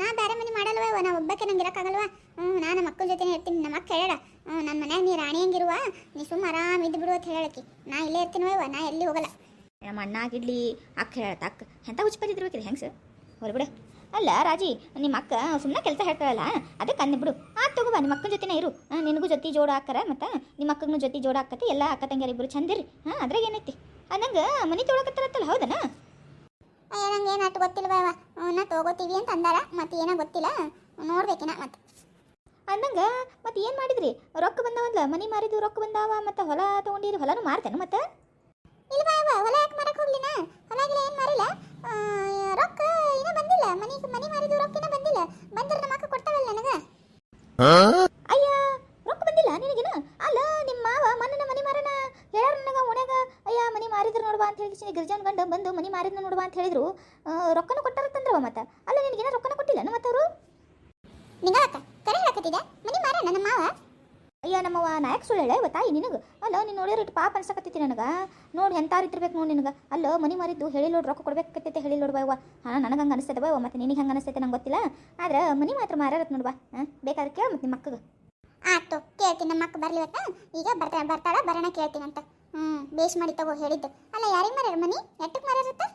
ನಾ ಬೇರೆ ಮನೆ ಮಾಡಲ್ವ ಇವ ನಾ ಒಬ್ಬಕ್ಕೆ ನಂಗೆ ಇರೋಕ್ಕಾಗಲ್ವ? ಹ್ಞೂ ನಾನು ನಮ್ಮ ಅಕ್ಕನ ಜೊತೆ ಇರ್ತೀನಿ. ನಮ್ಮ ಅಕ್ಕ ಹೇಳ ಹ್ಞೂ ನನ್ನ ಮನ್ಯಾಗ ನೀ ರಾಣಿ ಹಂಗಿರುವ ನೀ ಸುಮ್ಮ ಆರಾಮ ಇದ್ದು ಬಿಡು ಅಂತ ಹೇಳಕ್ಕೆ ನಾ ಇಲ್ಲೇ ಇರ್ತೀನಿ ಇವ ನಾ ಎಲ್ಲಿ ಹೋಗಲ್ಲ. ನಮ್ಮ ಅಣ್ಣ ಆಗಿಡ್ಲಿ ಅಕ್ಕ ಹೇಳತ್ತ ಅಕ್ಕ ಎಂಥ ಹುಚ್ಚಿಪತ್ತಿದ್ರಬೇಕಿಲ್ಲ ಹೆಂಗೆ ಸರ್ ಹೊರಬಿಡ ಅಲ್ಲ ರಾಜಿ ನಿಮ್ಮ ಅಕ್ಕ ಸುಮ್ಮನೆ ಕೆಲಸ ಹೇಳ್ತಾಳಲ್ಲ? ಅದಕ್ಕೆ ಅಂದೆ ಬಿಡು. ಆ ತಗೋಬಾ ನಿಮ್ಮ ಅಕ್ಕನ ಜೊತೆನೇ ಇರು. ನಿನಗೂ ಜೊತೆ ಜೋಡ ಹಾಕಾರ ಮತ್ತು ನಿಮ್ಮ ಅಕ್ಕನ ಜೊತೆ ಜೋಡ ಹಾಕತ್ತೆ ಎಲ್ಲ ಅಕ್ಕ ತಂಗಿಯರು ಇಬ್ಬರು ಚಂದಿರಿ ಹಾಂ ಅದ್ರಾಗ ಏನೈತಿ? ಅದಂಗೆ ಮನೆ ತೊಳಕತ್ತಲ್ಲ ಹೌದನ? ಅಯ್ಯ ನಂಗೆ ಏನು ಅಷ್ಟು ಗೊತ್ತಿಲ್ವ ಅವನ್ನ ನಾ ತಗೋತೀವಿ ಅಂತ ಅಂದಾರ ಮತ್ತೆ ಏನೋ ಗೊತ್ತಿಲ್ಲ. ನೋಡ್ಬೇಕಿನ ಮತ್ತೆ. ಅಂದಂಗೆ ಮತ್ತೆ ಏನು ಮಾಡಿದ್ರಿ? ರೊಕ್ಕ ಬಂದವಲ್ಲ ಮನೆ ಮಾರಿದ್ದು ರೊಕ್ಕ ಬಂದಾವ ಮತ್ತು ಹೊಲ ತೊಗೊಂಡಿರಿ ಹೊಲನೂ ಮಾರ್ತೇನೆ ಮತ್ತೆ ಇಲ್ವಾ ಇವ ಹೊಲ ಯಾಕೆ ಮಾರಕ್ ಹೋಗ್ಲಿನ ಹೊಲ ಗಿಲ ಏನು ಮಾರಿಲ್ಲ ಆ, ರೊಕ್ಕ ಮನಿ ಮನೆ ಮನೆ ಮಾರಿದ್ದು ರೊಕ್ಕ ಇನ್ನೂ ಬಂದಿಲ್ಲ. ಬಂದ್ರೆ ನಮ್ಮ ಅಕ್ಕ ಕೊಡ್ತಾವಲ್ಲ ನನಗೆ? ಅಯ್ಯ ರೊಕ್ಕ ಬಂದಿಲ್ಲ ನಿನಗೇನು ಅಲ್ಲ ನಿಮ್ಮ ಮಾವ ಮನ್ನನ ಮನಿ ಮಾರನ ಹೇಳ್ಯಾರ ನನಗ ಓಣ್ಯಾಗ ಅಯ್ಯ ಮನಿ ಮಾರಿದ್ರು ನೋಡ್ಬಾ ಅಂತ ಹೇಳಿ ಗಿರ್ಜಾನ್ ಗಂಡ ಬಂದು ಮನಿ ಮಾರಿದ್ನ ನೋಡ್ಬಾ ಅಂತ ಹೇಳಿದ್ರು. ರೊಕ್ಕನ ಕೊಟ್ಟಾರತ್ತಂದ್ರವ ಮತ್ತ ಅಲ್ಲ ನಿನಗೇನ ರೊಕ್ಕನ ಕೊಟ್ಟಿಲ್ಲ ಮತ್ತೆ ಅವರು ನಿಂಗ ಅಕ್ಕ ಕರೆ ಹೇಳಕತ್ತಿದೆ ಮನೆ ಮಾರ ನನ್ನ ಮಾವ ಅಯ್ಯ ನಮ್ಮವ ನಾಯಕ್ ಸುಳ್ಳು ಹೇಳ ತಾಯಿ ನಿನಗೆ ಅಲ್ಲ ನೀನು ನೋಡಿದ್ರೆ ಇಟ್ಟು ಪಾಪ ಅನ್ಸಕತ್ತೈತಿ ನನಗೆ. ನೋಡಿ ಎಂತಾರು ಇರ್ಬೇಕು ನೋಡಿ ನಿನಗೆ. ಅಲ್ಲೋ, ಮನಿ ಮಾರಿದ್ದು ಹೇಳಿ ನೋಡ್ ರೊಕ್ಕ ಕೊಡ್ಬೇಕತ್ತೈತೆ ಹೇಳಿ ನೋಡ್ಬಾ ಇವ ಹಾಂ, ನನಗೆ ಹಂಗೆ ಅನಿಸ್ತದೆ ಬಾ ಮತ್ತೆ ನಿನಗೆ ಹಂಗೆ ಅನಿಸ್ತೈತೆ ನಂಗೆ ಗೊತ್ತಿಲ್ಲ. ಆದ್ರೆ ಮನಿ ಮಾತ್ರ ಮಾರತ್ ನೋಡುವ ಹಾಂ, ಬೇಕಾದ್ರೆ ಕೇಳು ಮತ್ತೆ ನಿಮ್ಮ ಅಕ್ಕಗೆ. ಆಯ್ತು ಕೇಳ್ತೀನಿ ನಮ್ಮ ಅಕ್ಕ ಬರ್ಲಿವತ್ತ ಈಗ ಬರ್ತಾ, ಬರ್ತಾಳ, ಬರೋಣ ಕೇಳ್ತೀನಿ ಅಂತ. ಹ್ಞೂ ಬೇಸ್ ಮಾಡಿ ತಗೋ ಹೇಳಿದ್ದು. ಅಲ್ಲ, ಯಾರಿಗೆ ಮಾರ್ಯಾರ ಮನಿ? ಎಟ್ಟಕ್ಕೆ ಮಾರ್ಯಾರತ್ತ?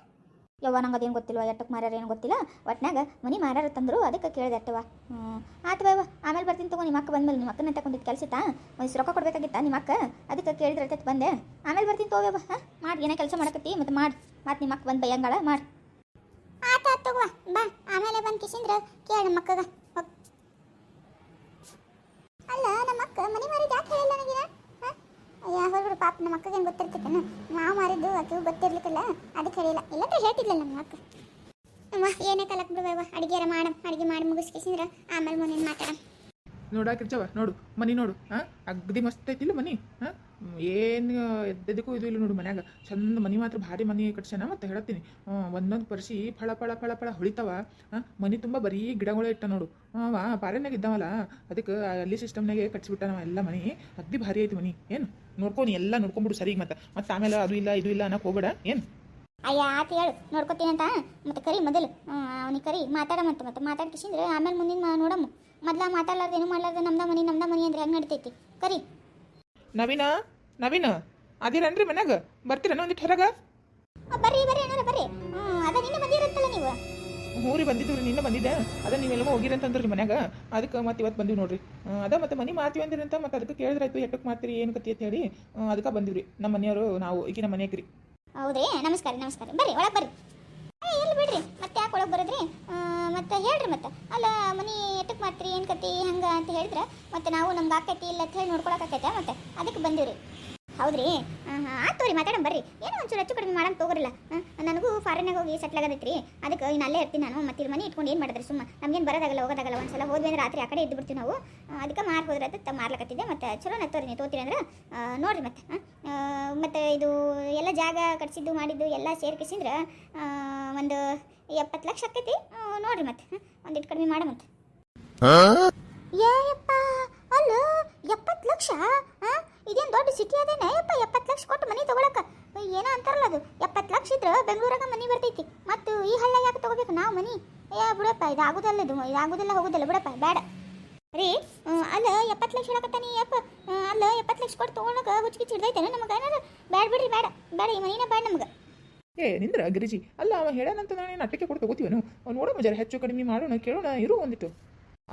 ಯವ್ವ ನಂಗೆ ಅದೇನು ಗೊತ್ತಿಲ್ವ? ಎಟ್ಟಕ್ಕೆ ಮಾರ್ಯಾರ ಏನು ಗೊತ್ತಿಲ್ಲ? ಒಟ್ನಾಗ ಮನಿ ಮಾರ್ಯಾರ ತಂದರು, ಅದಕ್ಕೆ ಕೇಳಿದೆ ಅಟ್ಟವ ಆತು ಬಾಯವ್ವ ಆಮೇಲೆ ಬರ್ತೀನಿ ತಗೋ ನಿಮ್ಮ ಅಕ್ಕ ಬಂದ್ಮೇಲೆ ನಿಮ್ಮ ಅಕ್ಕನ ತಗೊಂಡಿದ್ದು ಕೆಲಸ ಒಂದು ರೊಕ್ಕ ಕೊಡಬೇಕಾಗಿತ್ತಾ ನಿಮ್ಮ ಅಕ್ಕ? ಅದಕ್ಕೆ ಕೇಳಿದ್ರೆ ಅಟ್ಟತ್ ಬಂದೆ. ಆಮೇಲೆ ಬರ್ತೀನಿ ತಗೋವ್ವ ಹಾಂ? ಮಾಡಿ, ಏನೋ ಕೆಲಸ ಮಾಡಕತ್ತಿ, ಮತ್ತು ಮಾಡಿ. ಮತ್ತು ನಿಮ್ಮ ಅಕ್ಕ ಬಂದು ಬೈಯಂಗಾಳ, ಮಾಡಿ. ಆತ ತಗೋ, ಬಾ. ಆಮೇಲೆ ಬಂದು ಕಿಸಿಂದ್ರ ಕೇಳ ನಮ್ಮ ಅಕ್ಕಗ. ಅಲ್ಲ ನಮ್ಮ ಅಕ್ಕ ಮನೆ ಮಾರಿದ ಯಾಕೆ ಹೇಳಿಲ್ಲ ಅಯ್ಯ ಹೋಗ್ಬಿಡು ಪಾಪ, ನಮ್ಮ ಅಕ್ಕಗೆ ಏನು ಗೊತ್ತಿರ್ತೈತೇನು ಮಾವು ಮಾರಿದ್ದು ಆಕೆಗೂ ಗೊತ್ತಿರ್ಲಿಕ್ಕಿಲ್ಲ. ಅದಕ್ಕೆ ಹೇಳಿಲ್ಲ. ಇಲ್ಲಂದ್ರೆ ಹೇಳ್ತಿದ್ಲ ನಮ್ಮ ಅಕ್ಕ. ಅಮ್ಮ, ಏನೇ ಕಲಕ್ ಬಿಡುವ ಅಡಿಗೆರ ಮಾಡಮ್ ಅಡಿಗೆ ಮಾಡಿ ಮುಗಿಸ್ಕಿಸಿದ್ರ ಆಮೇಲೆ ಮುಂದಿನ ಮಾತಾಡಮ್. ನೋಡಾಕಿರ್ಚವ ನೋಡು. ಮನಿ ನೋಡು, ಹಾಂ? ಅಗ್ದಿ ಮಸ್ತ್ ಐತಿಲ್ಲ ಮನಿ? ಹಾಂ? ಏನು ಎದ್ದದಕ್ಕೂ ಇದು ಇಲ್ಲ ನೋಡು ಮನ್ಯಾಗ. ಚಂದ ಮನಿ ಮಾತ್ರ, ಭಾರಿ ಮನಿ ಕಟ್ಸ್ಯಾನ ಮತ್ತೆ ಹೇಳ್ತೀನಿ ಒಂದೊಂದು ಪರಿಸಿ ಫಳ ಫಳ ಫಳ ಫಳ ಹೊಳಿತಾವ. ಮನಿ ತುಂಬ ಬರೀ ಗಿಡಗಳೇ ಇಟ್ಟ ನೋಡು. ಅವ ಪಾರೆನಾಗ ಇದ್ದಾವಲ್ಲ, ಅದಕ್ಕೆ ಅಲ್ಲಿ ಸಿಸ್ಟಮ್ನಾಗೆ ಕಟ್ಸಿಬಿಟ್ಟ ನಾವ ಎಲ್ಲ ಮನಿ. ಅಗ್ದಿ ಭಾರಿ ಐತಿ ಮನಿ. ಏನು? ನೋಡ್ಕೊಂಡು ಎಲ್ಲ ನೋಡ್ಕೊಂಬಿಡು ಸರಿ ಮತ್ತೆ. ಮತ್ತೆ ಆಮೇಲೆ ಅದು ಇಲ್ಲ ಇದು ಇಲ್ಲ ಅನ್ನಕ್ಕೆ ಹೋಗ್ಬೇಡ. ಏನು? ಅಯ್ಯ ಆತ ಹೇಳು. ನೋಡ್ಕೊತೀನಿ ಅಂತ? ಮತ್ತೆ ಕರಿ ಮೊದಲು. ಅವನಿಗೆ ಕರಿ. ಮಾತಾಡ ಮತ್ತೆ ಮಾತಾಡ್ಕಿಸಿದ್ರೆ ಆಮೇಲೆ ಮುಂದಿನ ನೋಡಮ್ಮ. ಮೊದ್ಲ ಮಾತಾಡ್ಲಾರ್ದು ಏನು ಮಾಡ್ಲಾರ್ದು ನಮ್ದ ಮನಿ ನಮ್ದ ಮನಿ ಅಂದ್ರೆ ಹೆಂಗೆ ನಡಿತೈತಿ? ಕರಿ. ನವೀನ ನವೀನ ಅದಿರನ್ರಿ ಮನ್ಯಾಗ? ಬರ್ತೀರ ಒಂದಿಟ್ಟು ಹೊರಗ? ಬರ್ರಿ ಬರ್ರಿ ಏನಾರ ಬರ್ರಿ. ಹ್ಮ್ ಅದ ನಿನ್ನ ಬಂದಿರತ್ತಲ್ಲ ನೀವು? ಊರಿಗೆ ಬಂದಿದ್ದು ರೀ ನಿನ್ನ ಬಂದಿದ್ದೆ. ಅದ ಹೋಗಿರಿ ರೀ ಮನ್ಯಾಗ. ಅದಕ್ಕೆ ಮತ್ತೆ ಇವತ್ತು ಬಂದಿವಿ ನೋಡ್ರಿ. ಅದ ಮತ್ತೆ ಮನೆ ಮಾಡ್ತೀವಿ ಅಂದಿರಿ ಅಂತ ಮತ್ತೆ ಅದಕ್ಕೆ ಕೇಳಿದ್ರಾಯ್ತು ಎಟ್ಟಕ್ಕೆ ಮಾಡ್ತೀರಿ ಏನು ಕತ್ತಿ ಅಂತ ಹೇಳಿ ಅದಕ್ಕೆ ಬಂದಿವ್ರಿ ನಮ್ಮ ಮನೆಯವರು ನಾವು ಈಗಿನ ಮನೆಯಾಗ್ರಿ ಹೌದ್ರಿ? ನಮಸ್ಕಾರ ನಮಸ್ಕಾರ ಬರ್ರಿ ಒಳಗೆ ಬರ್ರಿ. ಏ, ಎಲ್ಲಿ ಬಿಡ್ರಿ ಮತ್ತೆ ಯಾಕೆ ಒಳಗೆ ಬರೋದ್ರಿ? ಮತ್ತೆ ಹೇಳ್ರಿ ಮತ್ತೆ. ಅಲ್ಲ ಮನೆ ಎಟ್ಟಕ್ಕೆ ಮಾಡ್ತೀರಿ ಏನು ಕತಿ ಹಂಗ ಅಂತ ಹೇಳಿದ್ರೆ ಮತ್ತೆ ನಾವು ನಮ್ಗೆ ಆಕೈತಿ ಇಲ್ಲ ಅಂತ ಹೇಳಿ ನೋಡ್ಕೊಳಕ್ಕೆ ಮತ್ತೆ ಅದಕ್ಕೆ ಬಂದಿವ್ರಿ. ಹೌದ್ರಿ? ಹಾಂ ಹಾಂ ಮಾತಾಡಮ್ ರೀ ಮಾತಾಡೋಣ ಬರ್ರಿ. ಏನೋ ಒಂಚೂರು ಹೆಚ್ಚು ಕಡಿಮೆ ಮಾಡೋಣ ಹೋಗ್ರಿಲ್ಲ ಹಾಂ ನನಗೂ ಫಾರಿನಾಗ ಹೋಗಿ ಸೆಟ್ಲ್ ಆಗದೈತ್ರಿ ಅದಕ್ಕೆ ಇನ್ನು ಅಲ್ಲೇ ಇರ್ತೀನಿ ನಾನು. ಮತ್ತೆ ಇಲ್ಲಿ ಮನೆ ಇಟ್ಕೊಂಡು ಏನು ಮಾಡಿದ್ರಿ ಸುಮ್ಮ? ನಮ್ಗೇನು ಬರೋದಾಗಲ್ಲ ಹೋಗೋದಾಗಲ್ಲ. ಒಂದ್ಸಲ ಹೋದ್ವಿ ಅಂದ್ರೆ ರಾತ್ರಿ ಆ ಕಡೆ ಇದ್ದು ಬಿಡ್ತೀವಿ ನಾವು. ಅದಕ್ಕೆ ಮಾರ್ ಹೋದ್ರೆ ಅದು ಮಾರ್ಲಕತ್ತಿದ್ದೆ. ಮತ್ತು ಚಲೋ ನತ್ತೋರಿ ನೀವು ತೋತೀರಿ ಅಂದ್ರೆ ನೋಡಿರಿ ಮತ್ತೆ. ಮತ್ತು ಮತ್ತೆ ಇದು ಎಲ್ಲ ಜಾಗ ಕಟ್ಸಿದ್ದು ಮಾಡಿದ್ದು ಎಲ್ಲ ಸೇರ್ಕಿಸಿದ್ರೆ ಒಂದು ಎಪ್ಪತ್ತು ಲಕ್ಷ ಆಕೈತಿ ಮತ್ತೆ ನೋಡ್ರಿ ಮತ್ತೆ. ಒಂದಿಟ್ಟು ಕಡಿಮೆ ಮಾಡಮಂತ ಏಯಪ್ಪ ಅಲ್ಲ ಎಪ್ಪತ್ತು ಲಕ್ಷ? ಆ? ಇದೇನ್ ದೊಡ್ಡ ಸಿಟಿ ಅದೇನ? ಅಪ್ಪ ಎಪ್ಪತ್ತು ಲಕ್ಷ ಕೊಟ್ಟು ಮನೆ ತಗೊಳಕ. ಏನೋ ಅಂತಾರಲ್ಲ ಅದು? ಎಪ್ಪತ್ತು ಲಕ್ಷ ಇದ್ರೆ ಬೆಂಗಳೂರಾಗ ಮನೆ ಬರ್ತೈತಿ. ಮತ್ತು ಈ ಹಳ್ಳ ಯಾಕೆ ತಗೋಬೇಕು ನಾವು ಮನೆ? ಏ, ಬಿಡಪ್ಪ ಇದು ಆಗುದಲ್ಲ ಇದು ಇದು ಆಗುದಿಲ್ಲ ಹೋಗುದಿಲ್ಲ, ಬಿಡಪ್ಪ, ಬೇಡ. ರೀ ಅಲ್ಲ, ಎಪ್ಪತ್ತು ಲಕ್ಷ ಹೇಳಕತ್ತಾನಿ ಅಪ್ಪ ಅಲ್ಲ, ಎಪ್ಪತ್ತು ಲಕ್ಷ ಕೊಟ್ಟು ತೊಗೊಳಕ ಹುಚ್ಚಿಗೆ ಹಿಡ್ದೈತೇನೆ ನಮಗೆ ಏನಾರ ಬೇಡ ಬಿಡ್ರಿ, ಬೇಡ. ಬೇಡ, ಈ ಮನಿನ ಬೇಡ ನಮ್ಗೆ. ಏ, ನಿಂದ್ರ, ಗಿರಿಜಿ. ಅಲ್ಲ, ಅವ ಹೇಳನಂತ ನಾನು ಅಟ್ಟಕ್ಕೆ ಕೊಟ್ಟು ತಗೋತೀವನು ಅವ್ನು ನೋಡೋಣ ಜರ ಹೆಚ್ಚು ಕಡಿಮೆ ಮಾಡೋಣ, ಕೇಳೋಣ, ಇರು ಒಂದಿಟ್ಟು.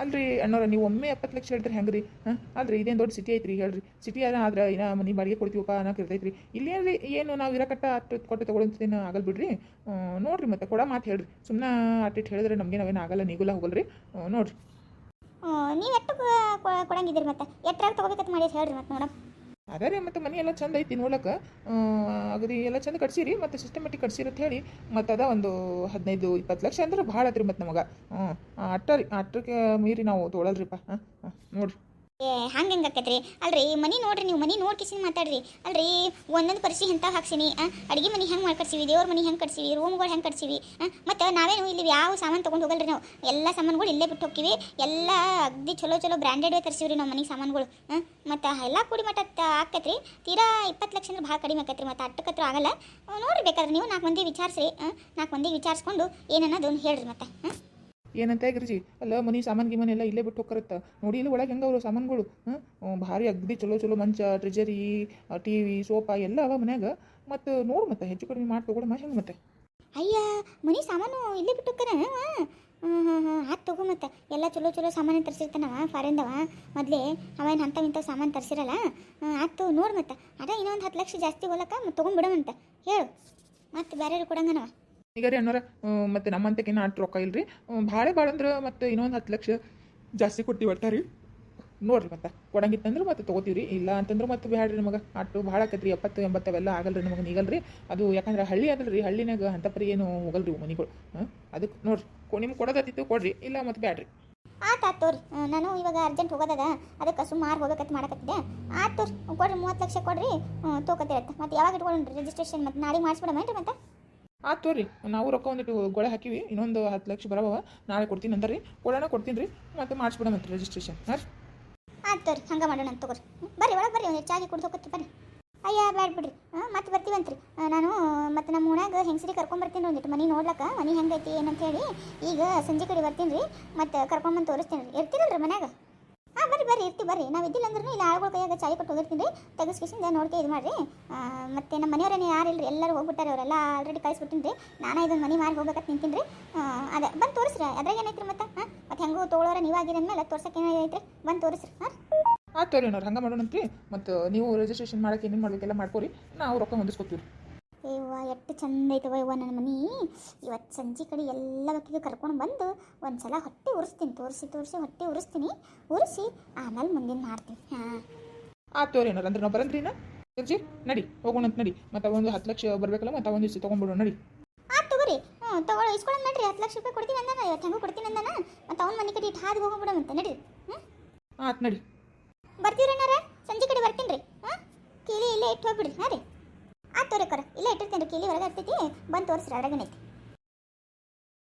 ಅಲ್ರಿ ಅಣ್ಣವ್ರ, ನೀವು ಒಮ್ಮೆ ಎಪ್ಪತ್ತು ಲಕ್ಷ ಹೇಳ್ತೀರಿ ಹೆಂಗ್ರಿ? ಹಾಂ? ಅಲ್ರಿ, ಇದೇನು ದೊಡ್ಡ ಸಿಟಿ ಐತ್ರಿ ಹೇಳ್ರಿ. ಸಿಟಿ ಅದ ಆದ್ರೆ ಇನ್ನ ಮನೆ ಬಾಡಿಗೆ ಕೊಡ್ತೀವಪ್ಪ ಅನ್ನೋಕೆ ಇರ್ತೈತ್ರಿ. ಇಲ್ಲೇನ್ರಿ, ಏನು ನಾವು ಇರಕಟ್ಟ ಅಟ್ಟು ಕೊಟ್ಟು ತೊಗೊಳಂತೇನು ಆಗಲ್ಲ ಬಿಡ್ರಿ? ನೋಡಿರಿ ಮತ್ತೆ, ಕೊಡ ಮಾತು ಹೇಳ್ರಿ. ಸುಮ್ಮನೆ ಅಟ್ಟಿಟ್ಟು ಹೇಳಿದ್ರೆ ನಮಗೆ ನಾವೇನು ಆಗಲ್ಲ, ನೀಗುಲ್ಲ ಹೋಗಲ್ರಿ. ರೀ ನೋಡ್ರಿ. ನೀವು ಎಷ್ಟು ಕೊಡಂಗಿದ್ದೀರಿ ಮತ್ತೆ? ಎಷ್ಟ್ರಾಗ ತೊಗೋಬೇಕಂತ ಮಾಡಿ ಹೇಳ್ರಿ ಮತ್ತೆ ನೋಡಮ್ ಅದೇ ರೀ ಮತ್ತು ಮನೆ ಎಲ್ಲ ಚಂದ ಐತಿ ನೋಡಕ್ಕೆ ಅಗದಿ ಎಲ್ಲ ಚಂದ ಕಟ್ಸಿರಿ, ಮತ್ತು ಸಿಸ್ಟಮೆಟಿಕ್ ಕಟ್ಸಿರಿ ಅಂತ ಹೇಳಿ ಮತ್ತು ಅದ ಒಂದು ಹದಿನೈದು, ಇಪ್ಪತ್ತು ಲಕ್ಷ ಅಂದ್ರೆ ಭಾಳ ಆತ್ರಿ ಮತ್ತು ನಮಗೆ. ಹ್ಞೂ ಅಟ್ಟ ರೀ ಅಟ್ಟಕ್ಕೆ ಮೀರಿ ನಾವು ತೊಗೊಳಲ್ರಿಪ್ಪ ಹಾಂ ಹಾಂ, ನೋಡ್ರಿ. ಏ, ಹಂಗೆ ಆಕೈತ್ರಿ? ಅಲ್ರಿ, ಮನಿ ನೋಡ್ರಿ ನೀವು, ಮನಿ ನೋಡ್ಕಿಸಿನ ಮಾತಾಡ್ರಿ. ಅಲ್ರಿ, ಒಂದೊಂದು ಪರಿಸಿ ಎಂತ ಹಾಕ್ಸಿನಿ ಅಡಿಗೆ ಮನಿ ಹೆಂಗೆ ಮಾಡ್ಕಡ್ಸಿವಿ ದೇವ್ರ ಮನಿ ಹೆಂಗೆ ಕಟ್ಸಿವಿ ರೂಮ್ಗಳು ಹೆಂಗೆ ಕಟ್ಸಿವಿ ಮತ್ತು ನಾವೇನು ಇಲ್ಲಿ ಯಾವ ಸಾಮಾನು ತೊಗೊಂಡು ಹೋಗಲ್ರಿ ನಾವು? ಎಲ್ಲ ಸಾಮಾನುಗಳು ಇಲ್ಲೇ ಬಿಟ್ಟು ಹೋಗ್ತೀವಿ ಎಲ್ಲ ಅಗ್ದಿ ಚಲೋ ಚಲೋ ಬ್ರ್ಯಾಂಡೆಡ್ ತರಿಸಿವ್ರಿ ನಾವು ಮನೆ ಸಾಮಾನುಗಳು ಮತ್ತು ಎಲ್ಲ ಕೂಡಿ ಮಟ್ಟ ಆಕತ್ರಿ. ತೀರಾ ಇಪ್ಪತ್ತು ಲಕ್ಷ ಅಂದ್ರೆ ಭಾಳ ಕಡಿಮೆ ಮತ್ತೆ ಮತ್ತು ಅಟ್ಟಕತ್ರ ಆಗಲ್ಲ. ನೋಡ್ರಿ ಬೇಕಾದ್ರೆ ನೀವು ನಾಲ್ಕು ಮಂದಿ ವಿಚಾರಿಸ್ರಿ ನಾಲ್ಕು ಮಂದಿ ವಿಚಾರಿಸ್ಕೊಂಡು ಏನನ್ನೋದು ಹೇಳ್ರಿ ಮತ್ತೆ ಏನಂತ ಗಿರಿಜಿ ಅಲ್ಲ, ಮನೆ ಸಾಮಾನು ಗಿಮನ್ ಎಲ್ಲ ಇಲ್ಲೇ ಬಿಟ್ಟು ಹೋಗ್ಕರತ್ತ. ನೋಡಿ, ಇಲ್ಲಿ ಒಳಗೆ ಹೆಂಗೆ ಅವರು ಸಾಮಾನುಗಳು ಹ್ಞೂ ಭಾರಿ ಅಗ್ದಿ, ಚಲೋ ಚಲೋ ಮಂಚ ಟ್ರಿಜರಿ ಟಿ ವಿ ಸೋಫಾ ಎಲ್ಲ ಅವ ಮನ್ಯಾಗ. ಮತ್ತು ನೋಡು ಮತ್ತೆ, ಹೆಚ್ಚು ಕಡಿಮೆ ಮಾಡಿ ತೊಗೊಳಮ್ಮ ಹೆಂಗೆ ಮತ್ತೆ? ಅಯ್ಯ, ಮನಿ ಸಾಮಾನು ಇಲ್ಲೇ ಬಿಟ್ಟು ಹೋಗ್ತಾರೆ ಹಾಂ ಹಾಂ ಹಾಂ ಆತು ತಗೋ ಮತ್ತೆ. ಎಲ್ಲ ಚಲೋ ಚಲೋ ಸಾಮಾನು ತರಿಸಿರ್ತಾನವ ಫಾರಿನ್ದವ ಮೊದಲೇ ಅವೇನು ಅಂಥವು ಇಂಥವು ಸಾಮಾನು ತರಿಸಿರಲ್ಲ? ಆತು ನೋಡು ಮತ್ತೆ. ಅದ ಇನ್ನೊಂದು ಹತ್ತು ಲಕ್ಷ ಜಾಸ್ತಿ ಹೋಲಕ್ಕ, ಮತ್ತೆ ತೊಗೊಂಡ್ಬಿಡಮಂತ ಹೇಳು. ಮತ್ತೆ ಬೇರೆಯವ್ರು ಕೊಡಂಗನವ. ಈಗ ರೀ ಮತ್ತೆ ಮತ್ತು ನಮ್ಮಂತಕ್ಕೇನು ಅಷ್ಟು ರೊಕ್ಕ ಇಲ್ರಿ. ಭಾಳ ಭಾಳ ಅಂದ್ರೆ ಮತ್ತು ಇನ್ನೊಂದು ಹತ್ತು ಲಕ್ಷ ಜಾಸ್ತಿ ಕೊಡ್ತೀವಿ ಒಟ್ಟಾರಿ ನೋಡ್ರಿ ಮತ್ತೆ, ಕೊಡಂಗಿತ್ತಂದ್ರೆ ಮತ್ತೆ ತೊಗೋತೀವಿ ರೀ ಇಲ್ಲ ಅಂತಂದ್ರೆ ಮತ್ತೆ ಬ್ಯಾಡ್ರಿ ನಮಗೆ. ಅಟ್ಟು ಭಾಳ ಆಕತ್ರಿ, ಎಪ್ಪತ್ತು ಎಂಬತ್ತು ಅವೆಲ್ಲ ಆಗಲ್ರಿ ನಮಗೆ ನೀಗಲ್ರಿ. ಅದು ಯಾಕಂದ್ರೆ ಹಳ್ಳಿ ಅದಲ್ರಿ ಹಳ್ಳಿನಾಗ ಅಂತ ಪರಿ ಏನು ಹೋಗಲ್ರಿ ಮನಿಗಳು. ಹಾಂ ಅದಕ್ಕೆ ನೋಡ್ರಿ ನಿಮ್ಗೆ ಕೊಡೋದತ್ತಿತ್ತು ಕೊಡ್ರಿ, ಇಲ್ಲ ಮತ್ತೆ ಬ್ಯಾಡ್ರಿ. ಆತು ತೋರಿ ನಾನು ಇವಾಗ ಅರ್ಜೆಂಟ್ ಹೋಗೋದದ, ಅದಕ್ಕೆ ಸುಮಾರು ಹೋಗಕತ್ ಮಾಡಕತ್ತಿದ್ದೆ. ಆತು ತೋರಿ ಕೊಡ್ರಿ ಮೂವತ್ತು ಲಕ್ಷ ಕೊಡ್ರಿ ತೋಕತ್ತಿರತ್ತೆ ಮತ್ತೆ ಯಾವಾಗ ಇಟ್ಕೊಂಡ್ರಿ ರಿಜಿಸ್ಟ್ರೇಷನ್ ಮತ್ತೆ ನಾಳೆ ಮಾಡಿಸ್ಬಿಡಮೇನ್ರಿ ಮತ್ತೆ? ಆತು ತೋರಿ ನಾವು ರೊಕ್ಕ ಒಂದಿಟ್ಟು ಗೊಳೆ ಹಾಕಿವಿ, ಇನ್ನೊಂದು ಹತ್ತು ಲಕ್ಷ ಬರವ ನಾಳೆ ಕೊಡ್ತೀನಿ ಅಂದರಿ ಕೊಡೋಣ ಕೊಡ್ತೀನಿ ರೀ. ಮತ್ತೆ ಅಂತ ರಿಜಿಸ್ಟ್ರೇಷನ್ ಹಾಂ ಆಯ್ತು ತೋರಿ ಹಂಗೆ ಮಾಡೋಣ ಅಂತ ತಗೋರಿ. ಬರ್ರಿ, ಒಳಗೆ ಬರ್ರಿ. ಹೆಚ್ಚಾಗಿ ಕುಡ್ದು ಹೋಗತ್ತೆ ಬರ್ರಿ. ಅಯ್ಯ, ಬ್ಯಾಡ ಬಿಡ್ರಿ. ಮತ್ತೆ ಬರ್ತೀವಂತ್ರಿ ನಾನು, ಮತ್ತೆ ನಮ್ಮ ಓಣ್ಯಾಗ ಹೆಂಗಸರಿ ಕರ್ಕೊಂಬರ್ತೀನಿ ಒಂದಿಟ್ಟು. ಮನೆ ನೋಡ್ಲಕ್ಕ, ಮನೆ ಹೆಂಗೈತಿ ಏನಂತ ಹೇಳಿ ಈಗ ಸಂಜೆ ಕಡೆ ಬರ್ತೀನಿ ರೀ. ಮತ್ತೆ ಕರ್ಕೊಂಬಂದು ತೋರಿಸ್ತೀನಿ ರೀ. ಇರ್ತೀರಲ್ರಿ ಮನ್ಯಾಗ? ಬರ್ರಿ. ನಾವು ಇದ್ದಿಲ್ಲ ಅಂದ್ರೆ ಇಲ್ಲಿ, ಆಳುಗಳ ಕೈಯಾಗ ಚಾಯ್ ಕೊಟ್ಟು ಹೋಗಿರ್ತೀನಿ ರೀ ತೆಗಿಸ್ಕಿಸಿಂದ ನೋಡ್ಕೆ ಇದು ಮಾಡಿರಿ. ಮತ್ತೆ ನಮ್ಮ ಮನೆಯವರೇನೆ ಯಾರು ಇಲ್ರಿ, ಎಲ್ಲರೂ ಹೋಗ್ಬಿಟ್ಟಾರೆ, ಅವರೆಲ್ಲ ಆಲ್ರೆಡಿ ಕಳಿಸ್ಬಿಟ್ಟಿನಿ ರೀ ನಾನು ಇದೊಂದು ಮನೆ ಮಾರಿ ಹೋಗ್ಬೇಕಂತ ನಿಂತೀನಿ ರೀ ಅದೇ, ಬಂದು ತೋರಿಸ್ರಿ, ಅದ್ರಾಗ ಏನೈತ್ರಿ ಮತ್ತೆ? ಹಾಂ ಮತ್ತೆ ಹೆಂಗೂ ತೋಳೋರ ನೀವಾಗಿರ ಅಂದಮೇಲೆ ತೋರ್ಸಕ್ಕೆ ಏನೈತ್ರಿ ಬಂದು ತೋರಿಸ್ರಿ ಹಾಂ ಆ ತೋರಿ ನೋಡ್ರಿ ಹಂಗೆ ಮಾಡೋಣಂತ್ರಿ. ಮತ್ತು ನೀವು ರಿಜಿಸ್ಟ್ರೇಷನ್ ಮಾಡಕ್ಕೆ ಏನೇನು ಮಾಡಬೇಕೆಲ್ಲ ಮಾಡ್ಕೊರಿ. ನಾವು ರೊಕ್ಕ ಹೊಂದಿಸ್ಕೊತೀವಿ ಯವ್ವ ಎಷ್ಟು ಚಂದ ಐತವ ಇವ ನನ್ನ ಮನೆ. ಇವತ್ತು ಸಂಜೆ ಕಡೆ ಎಲ್ಲ ಬಕ್ಕಿಗೆ ಕರ್ಕೊಂಡು ಬಂದು ಒಂದು ಸಲ ಹೊಟ್ಟೆ ಉರಿಸ್ತೀನಿ ತೋರಿಸಿ ತೋರಿಸಿ ಹೊಟ್ಟೆ ಉರಿಸ್ತೀನಿ ಉರಿಸಿ ಆಮೇಲೆ ಮುಂದಿನ ಮಾಡ್ತೀನಿ. ಹಾಂ. ಆ ತೋರಿ ಏನಾರ ಅಂದ್ರೆ ನಾವು ಬರಂದ್ರಿನ ಸರ್ಜಿ ನಡಿ ಹೋಗೋಣಂತ ನಡಿ. ಮತ್ತೆ ಒಂದು ಹತ್ತು ಲಕ್ಷ ಬರಬೇಕಲ್ಲ ಮತ್ತೆ ಒಂದು ದಿವಸ ತೊಗೊಂಡ್ಬಿಡೋಣ ನಡಿ. ಆ ತಗೋರಿ. ಹ್ಞೂ ತಗೊಳ್ಳಿ ಇಸ್ಕೊಳ್ಳೋಣ ನಡ್ರಿ ಹತ್ತು ಲಕ್ಷ ರೂಪಾಯಿ ಕೊಡ್ತೀನಿ ಅಂದಾನ ಇವತ್ತು ಹೆಂಗೂ ಕೊಡ್ತೀನಿ ಅಂದಾನ. ಮತ್ತೆ ಅವ್ನ ಮನೆ ಕಡೆ ಇಟ್ಟು ಹಾದಿ ಹೋಗ್ಬಿಡಮಂತ ನಡಿ. ಹ್ಞೂ ಆತ್ ನಡಿ. ಬರ್ತೀರೇನಾರ ಸಂಜೆ ಕಡೆ ಬರ್ತೀನಿ ರೀ. ಹಾಂ ಕೀಲಿ ಇಲ್ಲೇ ಇಟ್ಟು ಹೋಗ್ಬಿಡ್ರಿ. ಹಾಂ ರೀ. ಆತ್ ತೋರಿ ಕೊರ ಇಲ್ಲೇ ಇಟ್ಟಿರ್ತೀನಿ ರೀ ಕೀಲಿ ಹೊರಗೆ ಇರ್ತೈತಿ ಬಂದು ತೋರಿಸ್ರಿ ಅದ್ರಾಗೇನೈತಿ.